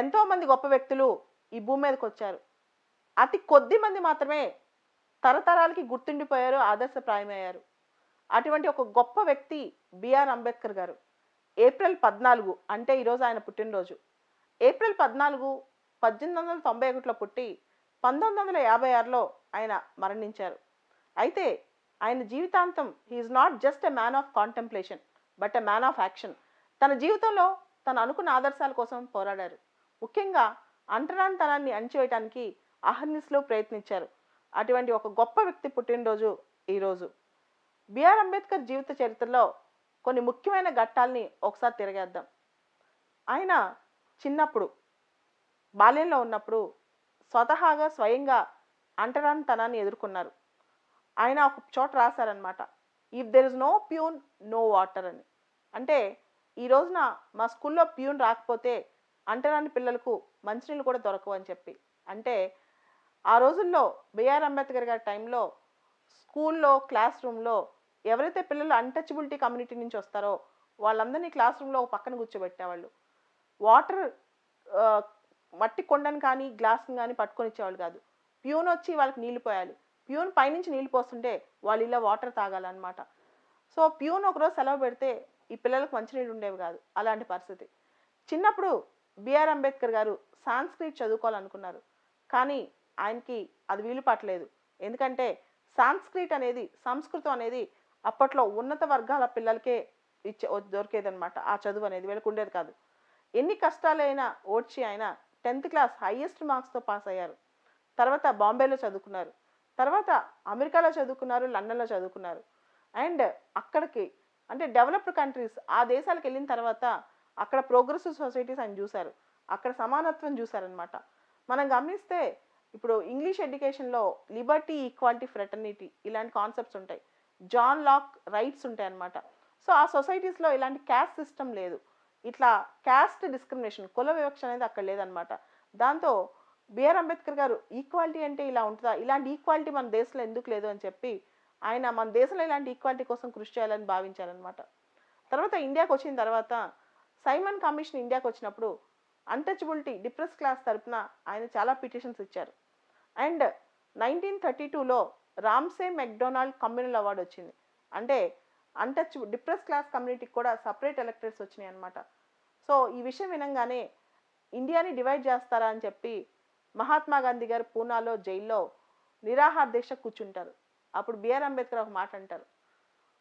ఎంతో మంది గొప్ప వ్యక్తులు ఈ భూమి మీదకి వచ్చారు. అతి కొద్ది మంది మాత్రమే తరతరాలకి గుర్తుండిపోయారు ఆదర్శప్రాయమయ్యారు. అటువంటి ఒక గొప్ప వ్యక్తి బిఆర్ అంబేద్కర్ గారు. ఏప్రిల్ పద్నాలుగు అంటే ఈరోజు ఆయన పుట్టినరోజు. ఏప్రిల్ పద్నాలుగు పద్దెనిమిది వందల తొంభై ఒకటిలో పుట్టి పంతొమ్మిది వందల యాభై ఆరులో ఆయన మరణించారు. అయితే ఆయన జీవితాంతం he's not just a man of contemplation but a man of action. తన జీవితంలో తను అనుకున్న ఆదర్శాల కోసం పోరాడారు. ముఖ్యంగా అంటరానితనాన్ని అణిచివేయటానికి అహర్నిస్లో ప్రయత్నించారు. అటువంటి ఒక గొప్ప వ్యక్తి పుట్టినరోజు ఈరోజు బిఆర్ అంబేద్కర్ జీవిత చరిత్రలో కొన్ని ముఖ్యమైన ఘట్టాల్ని ఒకసారి తిరగేద్దాం. ఆయన చిన్నప్పుడు బాల్యంలో ఉన్నప్పుడు స్వతహాగా స్వయంగా అంటరానితనాన్ని ఎదుర్కొన్నారు. ఆయన ఒక చోట రాశారనమాట if there is no peon no water అని. అంటే ఈ రోజున మా స్కూల్లో ప్యూన్ రాకపోతే అంటరాని పిల్లలకు మంచినీళ్ళు కూడా దొరకవు అని చెప్పి. అంటే ఆ రోజుల్లో బిఆర్ అంబేద్కర్ గారి టైంలో స్కూల్లో క్లాస్ రూమ్లో ఎవరైతే పిల్లలు అన్టచబిలిటీ కమ్యూనిటీ నుంచి వస్తారో వాళ్ళందరినీ క్లాస్ రూమ్లో ఒక పక్కన కూర్చోబెట్టేవాళ్ళు. వాటర్ మట్టి కొండను కానీ గ్లాస్ని కానీ పట్టుకొని ఇచ్చేవాళ్ళు కాదు. ప్యూన్ వచ్చి వాళ్ళకి నీళ్ళు పోయాలి. ప్యూన్ పైనుంచి నీళ్ళు పోస్తుంటే వాళ్ళు ఇలా వాటర్ తాగాలన్నమాట. సో ప్యూన్ ఒకరోజు సెలవు పెడితే ఈ పిల్లలకు మంచినీళ్ళు ఉండేవి కాదు. అలాంటి పరిస్థితి. చిన్నప్పుడు బిఆర్ అంబేద్కర్ గారు సాంస్క్రిట్ చదువుకోవాలనుకున్నారు. కానీ ఆయనకి అది వీలు పట్టలేదు ఎందుకంటే సాంస్క్రిట్ అనేది సంస్కృతం అనేది అప్పట్లో ఉన్నత వర్గాల పిల్లలకే ఇచ్చే దొరికేదనమాట ఆ చదువు అనేది వీళ్ళకు ఉండేది కాదు. ఎన్ని కష్టాలైనా ఓడ్చి ఆయన టెన్త్ క్లాస్ హైయెస్ట్ మార్క్స్తో పాస్ అయ్యారు. తర్వాత బాంబేలో చదువుకున్నారు. తర్వాత అమెరికాలో చదువుకున్నారు లండన్లో చదువుకున్నారు. అండ్ అక్కడికి అంటే డెవలప్డ్ కంట్రీస్ ఆ దేశాలకు వెళ్ళిన తర్వాత అక్కడ ప్రోగ్రెసివ్ సొసైటీస్ అని చూశారు. అక్కడ సమానత్వం చూశారనమాట మనం గమనిస్తే ఇప్పుడు ఇంగ్లీష్ ఎడ్యుకేషన్లో లిబర్టీ ఈక్వాలిటీ ఫ్రెటర్నిటీ ఇలాంటి కాన్సెప్ట్స్ ఉంటాయి. జాన్ లాక్ రైట్స్ ఉంటాయి అన్నమాట సో ఆ సొసైటీస్లో ఇలాంటి క్యాస్ట్ సిస్టమ్ లేదు. ఇట్లా క్యాస్ట్ డిస్క్రిమినేషన్ కుల వివక్ష అనేది అక్కడ లేదనమాట దాంతో బిఆర్ అంబేద్కర్ గారు ఈక్వాలిటీ అంటే ఇలా ఉంటుందా? ఇలాంటి ఈక్వాలిటీ మన దేశంలో ఎందుకు లేదు అని చెప్పి ఆయన మన దేశంలో ఇలాంటి ఈక్వాలిటీ కోసం కృషి చేయాలని భావించారనమాట తర్వాత ఇండియాకి వచ్చిన తర్వాత సైమన్ కమిషన్ ఇండియాకి వచ్చినప్పుడు అన్టచబిలిటీ డిప్రెస్ క్లాస్ తరపున ఆయన చాలా పిటిషన్స్ ఇచ్చారు. అండ్ నైన్టీన్ థర్టీ టూలో రామ్సే మెక్డొనాల్డ్ కమ్యూనల్ అవార్డు వచ్చింది. అంటే అన్టచ్ డిప్రెస్ క్లాస్ కమ్యూనిటీకి కూడా సపరేట్ ఎలక్టరేట్స్ వచ్చినాయి అనమాట సో ఈ విషయం వినంగానే ఇండియాని డివైడ్ చేస్తారా అని చెప్పి మహాత్మా గాంధీ గారు పూనాలో జైల్లో నిరాహార దీక్ష కూర్చుంటారు. అప్పుడు బిఆర్ అంబేద్కర్ ఒక మాట అంటారు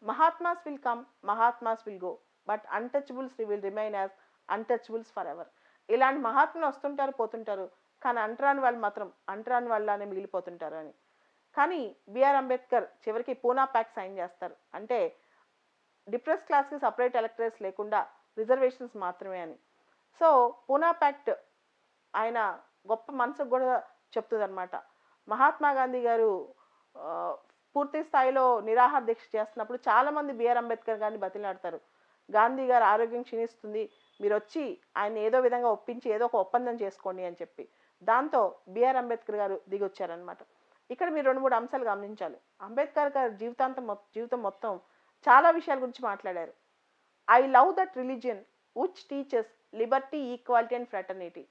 mahatmas will come mahatmas will go. But untouchables will remain as untouchables for ever ఇలాంటి మహాత్ములు వస్తుంటారు పోతుంటారు. కానీ అంటరాని వాళ్ళు మాత్రం అంటరాని వాళ్ళనే మిగిలిపోతుంటారు అని. కానీ బిఆర్ అంబేద్కర్ చివరికి పూనా ప్యాక్ సైన్ చేస్తారు. అంటే డిప్రెస్ క్లాస్కి సపరేట్ ఎలక్టరేట్స్ లేకుండా రిజర్వేషన్స్ మాత్రమే అని. సో పూనా ప్యాక్ట్ ఆయన గొప్ప మనసుకు కూడా చెప్తుందనమాట మహాత్మా గాంధీ గారు పూర్తి స్థాయిలో నిరాహార దీక్ష చేస్తున్నప్పుడు చాలామంది బిఆర్ అంబేద్కర్ గారిని బతిలాడతారు. గాంధీ గారు ఆరోగ్యం క్షీణిస్తుంది. మీరు వచ్చి ఆయన ఏదో విధంగా ఒప్పించి ఏదో ఒక ఒప్పందం చేసుకోండి అని చెప్పి దాంతో బిఆర్ అంబేద్కర్ గారు దిగొచ్చారనమాట ఇక్కడ మీరు రెండు మూడు అంశాలు గమనించాలి. అంబేద్కర్ గారు జీవితాంతం జీవితం మొత్తం చాలా విషయాల గురించి మాట్లాడారు. I love that religion which teaches liberty equality and fraternity.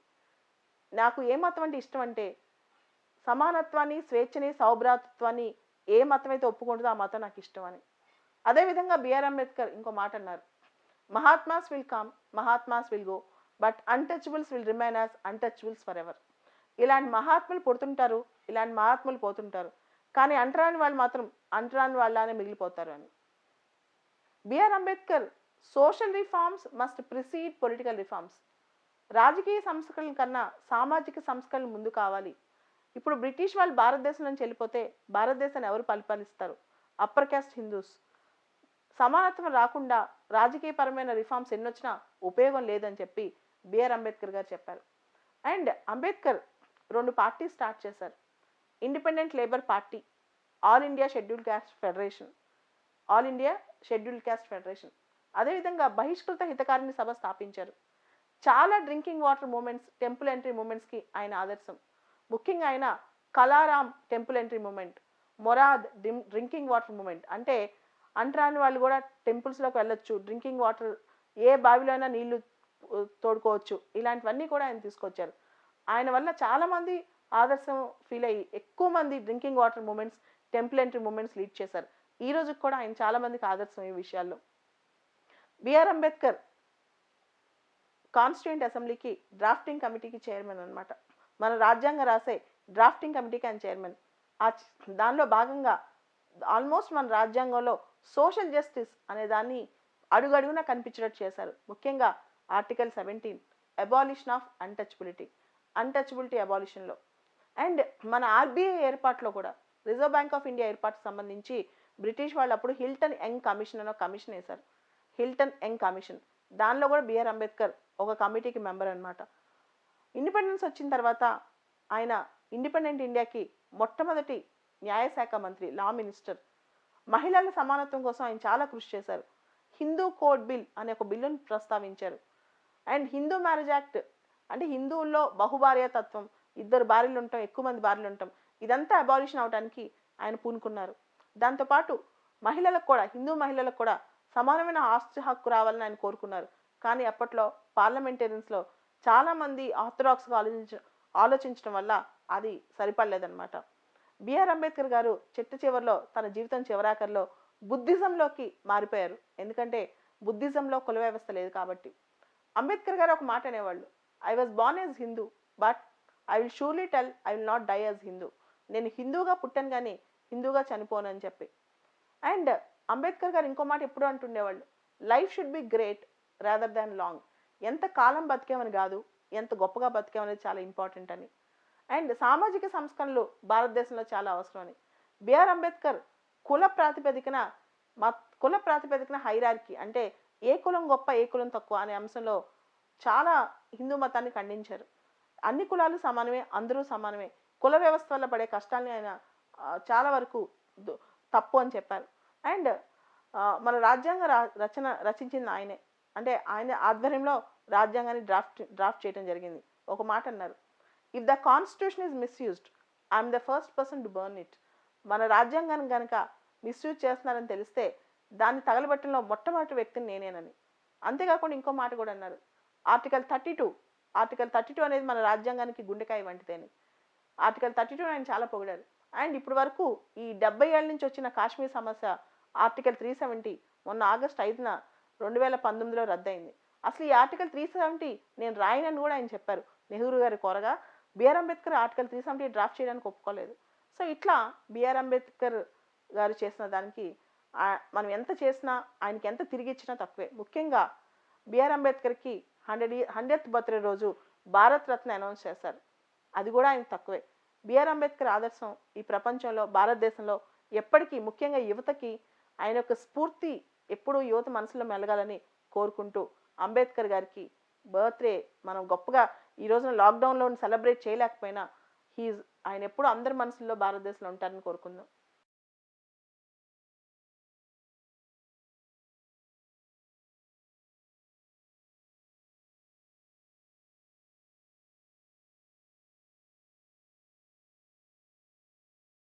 నాకు ఏ మతం అంటే ఇష్టం అంటే సమానత్వాన్ని స్వేచ్ఛని సౌభ్రాతత్వాన్ని ఏ మతం అయితే ఒప్పుకుంటుందో ఆ మతం నాకు ఇష్టం అని. అదేవిధంగా బిఆర్ అంబేద్కర్ ఇంకో మాట అన్నారు. Mahatmas will come mahatmas will go but untouchables will remain as untouchables for ever ఇలాంటి మహాత్ములు పుడుతుంటారు ఇలాంటి మహాత్ములు పోతుంటారు కానీ అంటరాని వాళ్ళు మాత్రం అంటరాని వాళ్ళనే మిగిలిపోతారు అని. B R Ambedkar social reforms must precede political reforms రాజకీయ సంస్కరణల కన్నా సామాజిక సంస్కరణలు ముందు కావాలి. ఇప్పుడు బ్రిటిష్ వాళ్ళు భారతదేశం నుంచి వెళ్ళిపోతే భారతదేశాన్ని ఎవరు పరిపాలిస్తారు? అప్పర్ క్యాస్ట్ హిందూస్ సమానత్వం రాకుండా రాజకీయపరమైన రిఫార్మ్స్ ఎన్నొచ్చినా ఉపయోగం లేదని చెప్పి బిఆర్ అంబేద్కర్ గారు చెప్పారు. అండ్ అంబేద్కర్ రెండు పార్టీ స్టార్ట్ చేశారు. Independent labour party all India scheduled caste federation all India scheduled caste federation అదేవిధంగా బహిష్కృత హితకారిణి సభ స్థాపించారు. చాలా drinking water movements temple entry మూమెంట్స్కి ఆయన ఆదర్శం. ముఖ్యంగా ఆయన కలారాం టెంపుల్ ఎంట్రీ మూమెంట్ మొరాద్ డ్రింకింగ్ వాటర్ మూమెంట్. అంటే అంటరాని వాళ్ళు కూడా టెంపుల్స్లోకి వెళ్ళొచ్చు డ్రింకింగ్ వాటర్ ఏ బావిలో అయినా నీళ్ళు తోడుకోవచ్చు. ఇలాంటివన్నీ కూడా ఆయన తీసుకొచ్చారు. ఆయన వల్ల చాలామంది ఆదర్శం ఫీల్ అయ్యి ఎక్కువ మంది drinking water movements temple entry movements lead చేశారు. ఈ రోజు కూడా ఆయన చాలామందికి ఆదర్శం ఈ విషయాల్లో. బిఆర్ అంబేద్కర్ కాన్స్టిట్యూంట్ అసెంబ్లీకి డ్రాఫ్టింగ్ కమిటీకి చైర్మన్ అనమాట మన రాజ్యాంగం రాసే డ్రాఫ్టింగ్ కమిటీకి ఆయన చైర్మన్ ఆ దానిలో భాగంగా ఆల్మోస్ట్ మన రాజ్యాంగంలో సోషల్ జస్టిస్ అనే దాన్ని అడుగడుగునా కనిపించేటట్టు చేశారు. ముఖ్యంగా article seventeen abolition of untouchability untouchability అబాలిషన్లో and మన ఆర్బీఐ ఏర్పాటులో కూడా రిజర్వ్ బ్యాంక్ ఆఫ్ ఇండియా ఏర్పాటుకు సంబంధించి బ్రిటిష్ వాళ్ళు అప్పుడు హిల్టన్ యంగ్ కమిషన్ అనే కమిషన్ వేశారు. హిల్టన్ యంగ్ కమిషన్ దానిలో కూడా బిఆర్ అంబేద్కర్ ఒక కమిటీకి మెంబర్ అన్నమాట. ఇండిపెండెన్స్ వచ్చిన తర్వాత ఆయన ఇండిపెండెంట్ ఇండియాకి మొట్టమొదటి న్యాయశాఖ మంత్రి లా మినిస్టర్. మహిళల సమానత్వం కోసం ఆయన చాలా కృషి చేశారు. హిందూ కోడ్ బిల్ అనే ఒక బిల్లును ప్రస్తావించారు. అండ్ హిందూ మ్యారేజ్ యాక్ట్ అంటే హిందువుల్లో బహుభార్య తత్వం ఇద్దరు భార్యలు ఉంటాం ఎక్కువ మంది భార్యలు ఉంటాం ఇదంతా అబాలిషన్ అవడానికి ఆయన పూనుకున్నారు. దాంతోపాటు మహిళలకు కూడా హిందూ మహిళలకు కూడా సమానమైన ఆస్తి హక్కు రావాలని ఆయన కోరుకున్నారు. కానీ అప్పట్లో పార్లమెంటేరియన్స్లో చాలామంది ఆర్థడాక్స్గా ఆలోచించ ఆలోచించడం వల్ల అది సరిపడలేదన్నమాట. బిఆర్ అంబేద్కర్ గారు చిట్ట చివరిలో తన జీవితం చివరాఖరిలో బుద్ధిజంలోకి మారిపోయారు. ఎందుకంటే బుద్ధిజంలో కుల వ్యవస్థ లేదు కాబట్టి. అంబేద్కర్ గారు ఒక మాట అనేవాళ్ళు I was born as Hindu but I will surely tell I will not die as Hindu నేను హిందూగా పుట్టాను కానీ హిందూగా చనిపోను అని చెప్పి. అండ్ అంబేద్కర్ గారు ఇంకో మాట ఎప్పుడు అంటుండేవాళ్ళు life should be great rather than long ఎంత కాలం బతికేమని కాదు ఎంత గొప్పగా బతికేమనేది చాలా ఇంపార్టెంట్ అని. అండ్ సామాజిక సంస్కరణలు భారతదేశంలో చాలా అవసరమని. బిఆర్ అంబేద్కర్ కుల ప్రాతిపదికన మా కుల ప్రాతిపదికన హైరార్కీ అంటే ఏ కులం గొప్ప ఏ కులం తక్కువ అనే అంశంలో చాలా హిందూ మతాన్ని ఖండించారు. అన్ని కులాలు సమానమే అందరూ సమానమే. కుల వ్యవస్థ వల్ల పడే కష్టాల్ని ఆయన చాలా వరకు తప్పు అని చెప్పారు. అండ్ మన రాజ్యాంగ రా- రచన రచించింది ఆయనే. అంటే ఆయన ఆధ్వర్యంలో రాజ్యాంగాన్ని డ్రాఫ్ట్ డ్రాఫ్ట్ చేయడం జరిగింది. ఒక మాట అన్నారు. If the constitution is misused I'm the first person to burn it మన రాజ్యాంగాన్ని కనుక మిస్యూజ్ చేస్తున్నారని తెలిస్తే దాన్ని తగలబెట్టడంలో మొట్టమొదటి వ్యక్తిని నేనేనని. అంతేకాకుండా ఇంకో మాట కూడా అన్నారు. Article thirty two article thirty two అనేది మన రాజ్యాంగానికి గుండెకాయ వంటిదేని. ఆర్టికల్ థర్టీ టూ ఆయన చాలా పొగిడారు. అండ్ ఇప్పటి వరకు ఈ డెబ్బై ఏళ్ళ నుంచి వచ్చిన కాశ్మీర్ సమస్య ఆర్టికల్ త్రీ సెవెంటీ మొన్న ఆగస్ట్ ఐదున రెండు వేల పంతొమ్మిదిలో రద్దయింది. అసలు ఈ ఆర్టికల్ త్రీ సెవెంటీ నేను రాయనని కూడా ఆయన చెప్పారు. నెహ్రూ గారి కోరగా B R Ambedkar article three seventy draft చేయడానికి ఒప్పుకోలేదు. సో ఇట్లా బిఆర్ అంబేద్కర్ గారు చేసిన దానికి మనం ఎంత చేసినా ఆయనకి ఎంత తిరిగి ఇచ్చినా తక్కువే. ముఖ్యంగా బిఆర్ అంబేద్కర్కి హండ్రెడ్ హండ్రెడ్ బర్త్డే రోజు భారత్ రత్న అనౌన్స్ చేశారు. అది కూడా ఆయన తక్కువే. బిఆర్ అంబేద్కర్ ఆదర్శం ఈ ప్రపంచంలో భారతదేశంలో ఎప్పటికీ ముఖ్యంగా యువతకి ఆయన యొక్క స్ఫూర్తి ఎప్పుడూ యువత మనసులో మెలగాలని కోరుకుంటూ అంబేద్కర్ గారికి బర్త్డే మనం గొప్పగా ఈ రోజున లాక్డౌన్లో సెలబ్రేట్ చేయలేకపోయినా హీజ్ ఆయన ఎప్పుడు అందరి మనసుల్లో భారతదేశంలో ఉంటారని కోరుకుందాం.